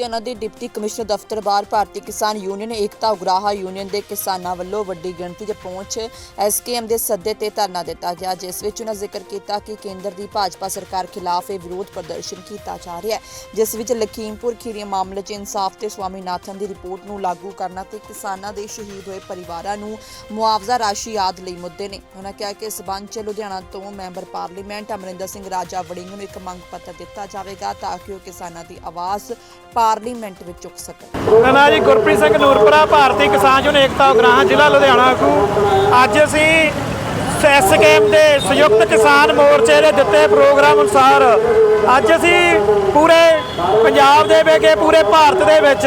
ਲੁਧਿਆਣਾ ਦੇ deputy commissioner ਦਫ਼ਤਰ ਬਾਹਰ ਭਾਰਤੀ ਕਿਸਾਨ ਯੂਨੀਅਨ, ਏਕਤਾ ਉਗਰਾਹਾ ਯੂਨੀਅਨ ਦੇ ਕਿਸਾਨਾਂ ਵੱਲੋਂ ਵੱਡੀ ਗਿਣਤੀ 'ਚ ਪਹੁੰਚ ਐਸਕੇਐਮ ਦੇ ਸੱਦੇ ਤੇ ਧਰਨਾ ਦਿੱਤਾ ਗਿਆ, ਜਿਸ ਵਿੱਚ ਉਹਨਾਂ ਜ਼ਿਕਰ ਕੀਤਾ ਕਿ ਕੇਂਦਰ ਦੀ ਭਾਜਪਾ ਸਰਕਾਰ ਖਿਲਾਫ ਇਹ ਵਿਰੋਧ ਪ੍ਰਦਰਸ਼ਨ ਕੀਤਾ ਜਾ ਰਿਹਾ ਹੈ, ਜਿਸ ਵਿੱਚ ਲਖੀਮਪੁਰ ਖੀਰੀ ਮਾਮਲੇ 'ਚ ਇਨਸਾਫ ਤੇ ਸਵਾਮੀਨਾਥਨ ਦੀ ਰਿਪੋਰਟ ਨੂੰ ਲਾਗੂ ਕਰਨਾ ਤੇ ਕਿਸਾਨਾਂ ਦੇ ਸ਼ਹੀਦ ਹੋਏ ਪਰਿਵਾਰਾਂ ਨੂੰ ਮੁਆਵਜ਼ਾ ਰਾਸ਼ੀ ਆਦਿ ਲਈ ਮੁੱਦੇ ਨੇ। ਉਹਨਾਂ ਕਿਹਾ ਕਿ ਇਸ ਸਬੰਧ 'ਚ ਲੁਧਿਆਣਾ ਤੋਂ ਮੈਂਬਰ ਪਾਰਲੀਮੈਂਟ ਅਮਰਿੰਦਰ ਸਿੰਘ ਰਾਜਾ ਵੜਿੰਗ ਨੂੰ ਇੱਕ ਮੰਗ ਪੱਤਰ ਦਿੱਤਾ ਜਾਵੇਗਾ ਤਾਂ ਕਿ ਉਹ ਕਿਸਾਨਾਂ ਦੀ ਆਵਾਜ਼ ਪਾਰਲੀਮੈਂਟ ਵਿੱਚ ਚੁੱਕ ਸਕਣ। ਮੇਰਾ ਜੀ, ਗੁਰਪ੍ਰੀਤ ਸਿੰਘ ਨੂਰਪੁਰਾ, ਭਾਰਤੀ ਕਿਸਾਨ ਯੂਨੀਅਨ ਏਕਤਾ ਉਗਰਾਹਾਂ ਜ਼ਿਲ੍ਹਾ ਲੁਧਿਆਣਾ ਆਗੂ ਅੱਜ ਅਸੀਂ ਐਸਕੇਐਮ ਦੇ ਸੰਯੁਕਤ ਕਿਸਾਨ ਮੋਰਚੇ ਦੇ ਦਿੱਤੇ ਪ੍ਰੋਗਰਾਮ ਅਨੁਸਾਰ ਅੱਜ ਅਸੀਂ ਪੂਰੇ ਪੰਜਾਬ ਦੇ ਵਿੱਚ, ਪੂਰੇ ਭਾਰਤ ਦੇ ਵਿੱਚ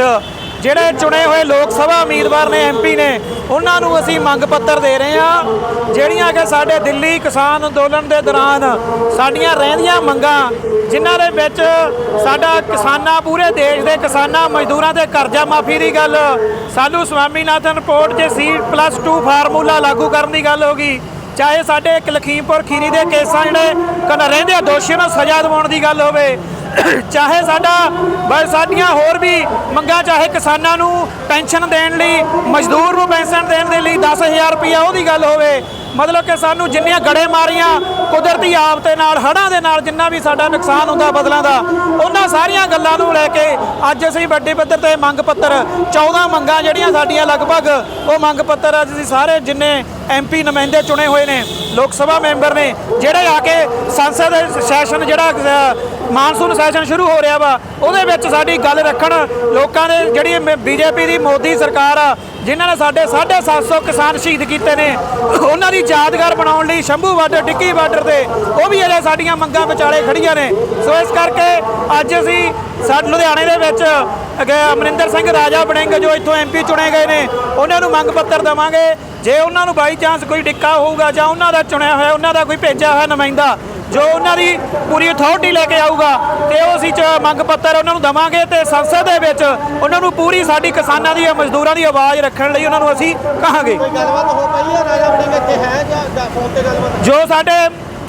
ਜਿਹੜੇ ਚੁਣੇ ਹੋਏ ਲੋਕ ਸਭਾ ਉਮੀਦਵਾਰ ਨੇ ਐਮਪੀ ਨੇ, ਉਹਨਾਂ ਨੂੰ ਅਸੀਂ ਮੰਗ ਪੱਤਰ ਦੇ ਰਹੇ ਹਾਂ, ਜਿਹੜੀਆਂ ਕਿ ਸਾਡੇ ਦਿੱਲੀ ਕਿਸਾਨ ਅੰਦੋਲਨ ਦੇ ਦੌਰਾਨ ਸਾਡੀਆਂ ਰਹਿੰਦੀਆਂ ਮੰਗਾਂ, ਜਿਨ੍ਹਾਂ ਦੇ ਵਿੱਚ ਸਾਡਾ ਕਿਸਾਨਾਂ, ਪੂਰੇ ਦੇਸ਼ ਦੇ ਕਿਸਾਨਾਂ, ਮਜ਼ਦੂਰਾਂ ਦੇ ਕਰਜ਼ਾ ਮਾਫੀ ਦੀ ਗੱਲ ਸਾਨੂੰ ਸਵਾਮੀਨਾਥਨ ਰਿਪੋਰਟ 'ਚ ਸੀ ਪਲੱਸ 2 ਫਾਰਮੂਲਾ ਲਾਗੂ ਕਰਨ ਦੀ ਗੱਲ ਹੋ ਗਈ, ਚਾਹੇ ਸਾਡੇ ਇੱਕ ਲਖੀਮਪੁਰ ਖੀਰੀ ਦੇ ਕੇਸਾਂ ਜਿਹੜੇ ਕਨ ਰਹਿੰਦੇ ਦੋਸ਼ੀਆਂ ਨੂੰ ਸਜ਼ਾ ਦਿਵਾਉਣ ਦੀ ਗੱਲ ਹੋਵੇ ਚਾਹੇ ਸਾਡਾ ਬਸ ਸਾਡੀਆਂ ਹੋਰ ਵੀ ਮੰਗਾਂ, ਚਾਹੇ ਕਿਸਾਨਾਂ ਨੂੰ ਪੈਨਸ਼ਨ ਦੇਣ ਲਈ, ਮਜ਼ਦੂਰ ਨੂੰ ਪੈਨਸ਼ਨ ਦੇਣ ਦੇ ਲਈ 10000 ਰੁਪਇਆ ਉਹਦੀ ਗੱਲ ਹੋਵੇ। ਮਤਲਬ ਕਿ ਸਾਨੂੰ ਜਿੰਨੀਆਂ ਗੜੇ ਮਾਰੀਆਂ ਕੁਦਰਤੀ ਆਫਤੇ ਨਾਲ, ਹੜ੍ਹਾਂ ਦੇ ਨਾਲ ਜਿੰਨਾ ਵੀ ਸਾਡਾ ਨੁਕਸਾਨ ਹੁੰਦਾ ਬਦਲਾਂ ਦਾ, ਉਹਨਾਂ ਸਾਰੀਆਂ ਗੱਲਾਂ ਨੂੰ ਲੈ ਕੇ ਅੱਜ ਅਸੀਂ ਵੱਡੇ ਪੱਧਰ ਤੇ ਮੰਗ ਪੱਤਰ 14 ਮੰਗਾਂ ਜਿਹੜੀਆਂ ਸਾਡੀਆਂ ਲਗਭਗ, ਉਹ ਮੰਗ ਪੱਤਰ ਅੱਜ ਅਸੀਂ ਸਾਰੇ ਜਿੰਨੇ ਐਮਪੀ ਨੁਮਾਇੰਦੇ ਚੁਣੇ ਹੋਏ ਨੇ, ਲੋਕ ਸਭਾ ਮੈਂਬਰ ਨੇ, ਜਿਹੜੇ ਆ ਕੇ ਸੰਸਦ ਸੈਸ਼ਨ ਜਿਹੜਾ ਮਾਨਸੂਨ ਸੈਸ਼ਨ ਸ਼ੁਰੂ ਹੋ ਰਿਹਾ ਵਾ, ਉਹਦੇ ਵਿੱਚ ਸਾਡੀ ਗੱਲ ਰੱਖਣ ਲੋਕਾਂ ਨੇ ਜਿਹੜੀ ਬੀਜੇਪੀ ਦੀ ਮੋਦੀ ਸਰਕਾਰ ਆ, ਜਿਨ੍ਹਾਂ ਨੇ ਸਾਡੇ 750 ਕਿਸਾਨ ਸ਼ਹੀਦ ਕੀਤੇ ਨੇ, ਉਹਨਾਂ ਦੀ ਯਾਦਗਾਰ ਬਣਾਉਣ ਲਈ ਸ਼ੰਭੂ ਬਾਰਡਰ ਟਿੱਕੀ ਬਾਰਡਰ ਤੇ, ਉਹ ਵੀ ਅਜੇ ਸਾਡੀਆਂ ਮੰਗਾਂ ਵਿਚਾਲੇ ਖੜੀਆਂ ਨੇ। ਸੋ ਇਸ ਕਰਕੇ ਅੱਜ ਅਸੀਂ ਸਾਡੇ ਲੁਧਿਆਣੇ ਦੇ ਵਿੱਚ ਅਗੇ ਅਮਰਿੰਦਰ ਸਿੰਘ ਰਾਜਾ ਬਣੇਂਗੇ ਜੋ ਇੱਥੋਂ ਐਮਪੀ ਚੁਣੇ ਗਏ ਨੇ ਉਹਨਾਂ ਨੂੰ ਮੰਗ ਪੱਤਰ ਦੇਵਾਂਗੇ। ਜੇ ਉਹਨਾਂ ਨੂੰ ਬਾਈ ਚਾਂਸ ਕੋਈ ਡਿੱਕਾ ਹੋਊਗਾ ਜਾਂ ਉਹਨਾਂ ਦਾ ਚੁਣਿਆ ਹੋਇਆ ਉਹਨਾਂ ਦਾ ਕੋਈ ਭੇਜਿਆ ਹੋਇਆ ਨੁਮਾਇੰਦਾ ਜੋ ਉਹਨਾਂ ਦੀ ਪੂਰੀ ਅਥਾਰਟੀ ਲੈ ਕੇ ਆਊਗਾ ਤੇ ਉਹ ਅਸੀਂ ਚ ਮੰਗ ਪੱਤਰ ਉਹਨਾਂ ਨੂੰ ਦਵਾਂਗੇ ਤੇ ਸੰਸਦ ਦੇ ਵਿੱਚ ਉਹਨਾਂ ਨੂੰ ਪੂਰੀ ਸਾਡੀ ਕਿਸਾਨਾਂ ਦੀ ਮਜ਼ਦੂਰਾਂ ਦੀ ਆਵਾਜ਼ ਰੱਖਣ ਲਈ ਉਹਨਾਂ ਨੂੰ ਅਸੀਂ ਕਹਾਂਗੇ। ਕੋਈ ਗੱਲਬਾਤ ਹੋ ਪਈ ਹੈ ਰਾਜਾ ਵੜਿੰਗ ਇੱਥੇ ਹੈ ਜਾਂ ਜਾਂ ਫੋਨ ਤੇ ਗੱਲਬਾਤ? ਜੋ ਸਾਡੇ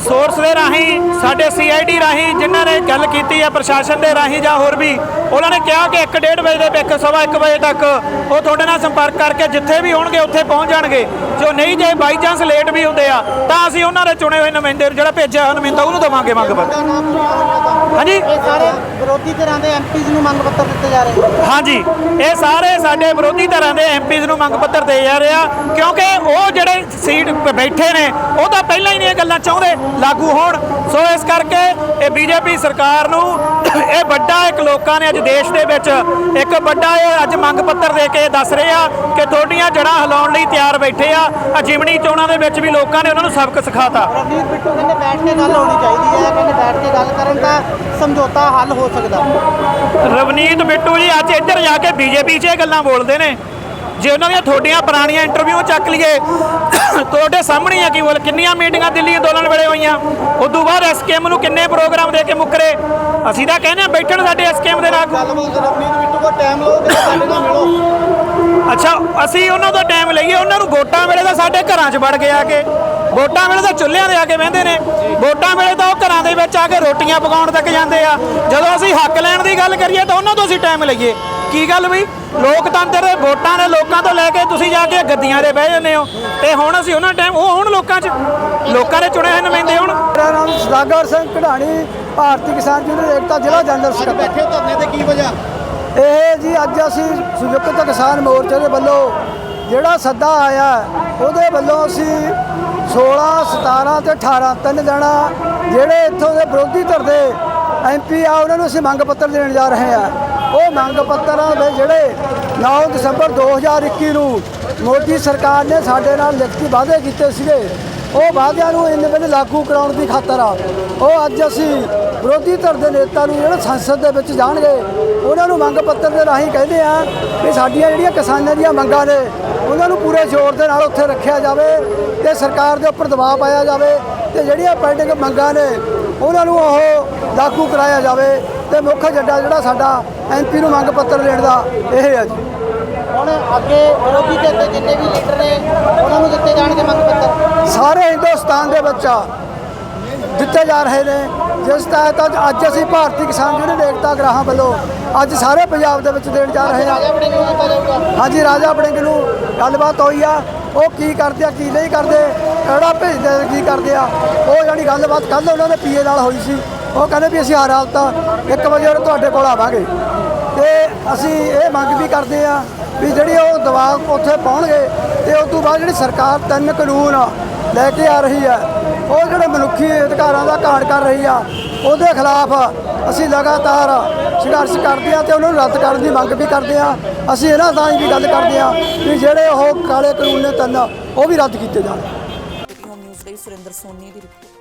ਸੋਰਸ ਦੇ ਰਾਹੀਂ ਸਾਡੇ ਸੀਆਈਡੀ ਰਾਹੀਂ ਜਿਨ੍ਹਾਂ ਨੇ ਗੱਲ ਕੀਤੀ ਹੈ ਪ੍ਰਸ਼ਾਸਨ ਦੇ ਰਾਹੀਂ ਜਾਂ ਹੋਰ ਵੀ ਉਹਨਾਂ ਨੇ ਕਿਹਾ ਕਿ 1:30 ਵਜੇ ਦੇ ਵਿੱਚ ਸਵਾ 1 ਵਜੇ ਤੱਕ ਉਹ ਤੁਹਾਡੇ ਨਾਲ ਸੰਪਰਕ ਕਰਕੇ ਜਿੱਥੇ ਵੀ ਹੋਣਗੇ ਉੱਥੇ ਪਹੁੰਚ ਜਾਣਗੇ। ਜੋ ਨਹੀਂ ਜੇ ਬਾਈ ਚਾਂਸ ਲੇਟ ਵੀ ਹੁੰਦੇ ਆ ਤਾਂ ਅਸੀਂ ਉਹਨਾਂ ਦੇ ਚੁਣੇ ਹੋਏ ਨੁਮਾਇੰਦੇ ਨੂੰ ਜਿਹੜਾ ਭੇਜਿਆ ਹੋਇਆ ਨੁਮਾਇੰਦਾ ਉਹਨੂੰ ਦੇਵਾਂਗੇ ਮੰਗ ਪੱਤਰ। ਹਾਂਜੀ ਇਹ ਸਾਰੇ ਵਿਰੋਧੀ ਧਿਰਾਂ ਦੇ ਐਮਪੀਜ਼ ਨੂੰ ਮੰਗ ਪੱਤਰ ਦਿੱਤੇ ਜਾ ਰਹੇ ਹਾਂਜੀ। ਇਹ ਸਾਰੇ ਸਾਡੇ ਵਿਰੋਧੀ ਧਿਰਾਂ ਦੇ ਐਮਪੀਜ਼ ਨੂੰ ਮੰਗ ਪੱਤਰ ਦੇ ਜਾ ਰਹੇ ਆ ਕਿਉਂਕਿ ਉਹ ਜਿਹੜੇ ਸੀਟ ਬੈਠੇ ਨੇ ਉਹ ਤਾਂ ਪਹਿਲਾਂ ਹੀ ਨਹੀਂ ਇਹ ਗੱਲਾਂ ਚਾਹੁੰਦੇ। ਲਾਗੂ ਹੋਣ। ਸੋ ਇਸ ਕਰਕੇ ਇਹ ਬੀਜੇਪੀ ਸਰਕਾਰ ਨੂੰ ਇਹ ਵੱਡਾ ਇੱਕ ਲੋਕਾਂ ਨੇ ਅੱਜ ਦੇਸ਼ ਦੇ ਵਿੱਚ ਇੱਕ ਵੱਡਾ ਇਹ ਅੱਜ ਮੰਗ ਪੱਤਰ ਦੇ ਕੇ ਦੱਸ ਰਹੇ ਆ ਕਿ ਤੁਹਾਡੀਆਂ ਜੜ੍ਹਾਂ ਹਿਲਾਉਣ ਲਈ ਤਿਆਰ ਬੈਠੇ ਆ। ਆ ਜਿਮਣੀ ਚੋਣਾਂ ਦੇ ਵਿੱਚ ਵੀ ਲੋਕਾਂ ਨੇ ਉਹਨਾਂ ਨੂੰ ਸਬਕ ਸਿਖਾਤਾ। ਰਵਨੀਤ ਬਿੱਟੂ ਕਹਿੰਦੇ ਬੈਠ ਕੇ ਗੱਲ ਹੋਣੀ ਚਾਹੀਦੀ ਹੈ। ਕਹਿੰਦੇ ਬੈਠ ਕੇ ਗੱਲ ਕਰਨ ਤਾਂ ਸਮਝੌਤਾ ਹੱਲ ਹੋ ਸਕਦਾ। ਰਵਨੀਤ ਬਿੱਟੂ ਜੀ ਅੱਜ ਇੱਧਰ ਜਾ ਕੇ ਬੀਜੇਪੀ 'ਚ ਇਹ ਗੱਲਾਂ ਬੋਲਦੇ ਨੇ। ਜੇ ਉਹਨਾਂ ਦੀਆਂ ਤੁਹਾਡੀਆਂ ਪੁਰਾਣੀਆਂ ਇੰਟਰਵਿਊ ਚੱਕ ਲਈਏ ਤੁਹਾਡੇ ਸਾਹਮਣੇ ਆ ਕੀ ਬੋਲ ਕਿੰਨੀਆਂ ਮੀਟਿੰਗਾਂ ਦਿੱਲੀ ਅੰਦੋਲਨ ਵੇਲੇ ਹੋਈਆਂ। ਉਦੋਂ ਬਾਅਦ ਐਸਕੇਐਮ ਨੂੰ ਕਿੰਨੇ ਪ੍ਰੋਗਰਾਮ ਦੇ ਕੇ ਮੁੱਕਰੇ? ਅਸੀਂ ਤਾਂ ਕਹਿੰਦੇ ਆ ਬੈਠਣ ਸਾਡੇ ਐਸਕੇਐਮ ਦੇ ਨਾਲ। ਗੱਲਬਾਤ ਰਵਨੀਤ ਬਿੱਟੂ ਕੋਲ ਟਾਈਮ ਲਓ ਤੇ ਸਾਡੇ ਨਾਲ ਮਿਲੋ। ਅੱਛਾ ਅਸੀਂ ਉਹਨਾਂ ਦਾ ਟਾਈਮ ਲਈਏ ਉਹਨਾਂ ਨੂੰ ਵੋਟਾਂ ਵੇਲੇ ਤਾਂ ਸਾਡੇ ਘਰਾਂ 'ਚ ਵੜ ਕੇ ਆ ਕੇ। ਵੋਟਾਂ ਵੇਲੇ ਤਾਂ ਚੁੱਲ੍ਹਿਆਂ ਦੇ ਆ ਕੇ ਬਹਿੰਦੇ ਨੇ। ਵੋਟਾਂ ਵੇਲੇ ਤਾਂ ਉਹ ਘਰਾਂ ਦੇ ਵਿੱਚ ਆ ਕੇ ਰੋਟੀਆਂ ਪਕਾਉਣ ਤੱਕ ਜਾਂਦੇ ਆ। ਜਦੋਂ ਅਸੀਂ ਹੱਕ ਲੈਣ ਦੀ ਗੱਲ ਕਰੀਏ ਤਾਂ ਉਹਨਾਂ ਤੋਂ ਅਸੀਂ ਟਾਈਮ ਲਈਏ। ਕੀ ਗੱਲ ਬਈ? ਲੋਕਤੰਤਰ ਦੇ ਵੋਟਾਂ ਦੇ ਲੋਕਾਂ ਤੋਂ ਲੈ ਕੇ ਤੁਸੀਂ ਜਾ ਕੇ ਗੱਦੀਆਂ ਦੇ ਬਹਿ ਜਾਂਦੇ ਹੋ। ਤੇ ਹੁਣ ਅਸੀਂ ਉਹਨਾਂ ਟਾਈਮ ਉਹ ਹੁਣ ਲੋਕਾਂ 'ਚ ਲੋਕਾਂ ਦੇ ਚੁਣੇ ਹੋਏ ਨੁਮਾਇੰਦੇ ਹੁਣ। ਮੇਰਾ ਨਾਮ ਸਦਾਗਰ ਸਿੰਘ ਕਢਾਣੀ ਭਾਰਤੀ ਕਿਸਾਨ ਯੂਨੀਅਨ ਏਕਤਾ ਜ਼ਿਲ੍ਹਾ ਜਨਰਲ ਸਕੱਤਰ ਬੈਠੇ ਹੋ ਧਰਨੇ ਤੇ ਕੀ ਵਜ੍ਹਾ? ਇਹ ਜੀ ਅੱਜ ਅਸੀਂ ਸੰਯੁਕਤ ਕਿਸਾਨ ਮੋਰਚੇ ਦੇ ਵੱਲੋਂ ਜਿਹੜਾ ਸੱਦਾ ਆਇਆ ਉਹਦੇ ਵੱਲੋਂ ਅਸੀਂ 16 17 ਤੇ 18 ਤਿੰਨ ਜਣਾ ਜਿਹੜੇ ਇੱਥੋਂ ਦੇ ਵਿਰੋਧੀ ਧਿਰ ਦੇ ਐਮਪੀ ਆ, ਉਹਨਾਂ ਨੂੰ ਅਸੀਂ ਮੰਗ ਪੱਤਰ ਦੇਣ ਜਾ ਰਹੇ ਹਾਂ। ਉਹ ਮੰਗ ਪੱਤਰਾਂ ਦੇ ਜਿਹੜੇ 9 ਦਸੰਬਰ 2021 ਨੂੰ ਮੋਦੀ ਸਰਕਾਰ ਨੇ ਸਾਡੇ ਨਾਲ ਲਿਖਤੀ ਵਾਅਦੇ ਕੀਤੇ ਸੀਗੇ। ਉਹ ਵਾਅਦਿਆਂ ਨੂੰ ਇੰਨੇ ਵੇਲੇ ਲਾਗੂ ਕਰਾਉਣ ਦੀ ਖਾਤਰ ਆ। ਉਹ ਅੱਜ ਅਸੀਂ ਵਿਰੋਧੀ ਧਿਰ ਦੇ ਨੇਤਾ ਨੂੰ ਜਿਹੜੇ ਸੰਸਦ ਦੇ ਵਿੱਚ ਜਾਣਗੇ, ਉਹਨਾਂ ਨੂੰ ਮੰਗ ਪੱਤਰ ਦੇ ਰਾਹੀਂ ਕਹਿੰਦੇ ਆ ਕਿ ਸਾਡੀਆਂ ਜਿਹੜੀਆਂ ਕਿਸਾਨਾਂ ਦੀਆਂ ਮੰਗਾਂ ਨੇ, ਉਹਨਾਂ ਨੂੰ ਪੂਰੇ ਜ਼ੋਰ ਦੇ ਨਾਲ ਉੱਥੇ ਰੱਖਿਆ ਜਾਵੇ ਤੇ ਸਰਕਾਰ ਦੇ ਉੱਪਰ ਦਬਾਅ ਪਾਇਆ ਜਾਵੇ ਤੇ ਜਿਹੜੀਆਂ ਪੈਂਡਿੰਗ ਮੰਗਾਂ ਨੇ, ਉਹਨਾਂ ਨੂੰ ਉਹ ਲਾਗੂ ਕਰਾਇਆ ਜਾਵੇ ਤੇ ਮੁੱਖ ਏਜੰਡਾ ਜਿਹੜਾ ਸਾਡਾ ਐਮਪੀ ਨੂੰ ਮੰਗ ਪੱਤਰ ਦੇਣ ਦਾ ਇਹ ਹੈ ਜੀ। ਹੁਣ ਅੱਗੇ ਵਿਰੋਧੀ ਧਿਰ ਦੇ ਜਿੰਨੇ ਵੀ ਲੀਡਰ ਨੇ, ਉਹਨਾਂ ਨੂੰ ਦਿੱਤੇ ਜਾਣਗੇ ਮੰਗ ਪੱਤਰ? ਸਾਰੇ ਹਿੰਦੁਸਤਾਨ ਦੇ ਵਿੱਚ ਦਿੱਤੇ ਜਾ ਰਹੇ ਨੇ ਜਿਸ ਤਹਿਤ ਅੱਜ- ਅੱਜ ਅਸੀਂ ਭਾਰਤੀ ਕਿਸਾਨ ਯੂਨੀਅਨ ਏਕਤਾ ਗ੍ਰਾਹਾਂ ਵੱਲੋਂ ਅੱਜ ਸਾਰੇ ਪੰਜਾਬ ਦੇ ਵਿੱਚ ਦੇਣ ਜਾ ਰਹੇ ਹਾਂ। ਹਾਂਜੀ ਰਾਜਾ ਆਪਣੇ ਨੂੰ ਗੱਲਬਾਤ ਹੋਈ ਆ। ਉਹ ਕੀ ਕਰਦੇ ਆ ਕੀ ਨਹੀਂ ਕਰਦੇ ਕਿਹੜਾ ਭੇਜਦੇ ਆ, ਕੀ ਕਰਦੇ ਆ। ਉਹ ਜਾਨੀ ਗੱਲਬਾਤ ਕੱਲ ਉਹਨਾਂ ਦੇ ਪੀਏ ਨਾਲ ਹੋਈ ਸੀ। ਉਹ ਕਹਿੰਦੇ ਵੀ ਅਸੀਂ ਹਰ ਹਾਲਤ 1 ਵਜੇ ਤੁਹਾਡੇ ਕੋਲ ਆਵਾਂਗੇ। ਤੇ ਅਸੀਂ ਇਹ ਮੰਗ ਵੀ ਕਰਦੇ ਆ ਵੀ ਜਿਹੜੀ ਉਹ ਦਵਾ ਉੱਥੇ ਪਾਉਣਗੇ ਤੇ ਉਸ ਤੋਂ ਬਾਅਦ ਜਿਹੜੀ ਸਰਕਾਰ ਤਿੰਨ ਕਾਨੂੰਨ ਲੈ ਕੇ ਆ ਰਹੀ ਹੈ। ਉਹ ਜਿਹੜੇ ਮਨੁੱਖੀ ਅਧਿਕਾਰਾਂ ਦਾ ਘਾਟ ਕਰ ਰਹੀ ਆ, ਉਹਦੇ ਖਿਲਾਫ ਅਸੀਂ ਲਗਾਤਾਰ ਸੰਘਰਸ਼ ਕਰਦੇ ਆ ਤੇ ਉਹਨਾਂ ਨੂੰ ਰੱਦ ਕਰਨ ਦੀ ਮੰਗ ਵੀ ਕਰਦੇ ਆ ਅਸੀਂ ਇਹਨਾਂ ਤਾਂ ਵੀ ਗੱਲ ਕਰਦੇ ਆ ਵੀ ਜਿਹੜੇ ਉਹ ਕਾਲੇ ਕਾਨੂੰਨ ਨੇ ਤਿੰਨ, ਉਹ ਵੀ ਰੱਦ ਕੀਤੇ ਜਾਣ। ਨਿਊਜ਼ ਲਈ ਸੁਰਿੰਦਰ ਸੋਨੀ ਦੀ ਰਿਪੋਰਟ।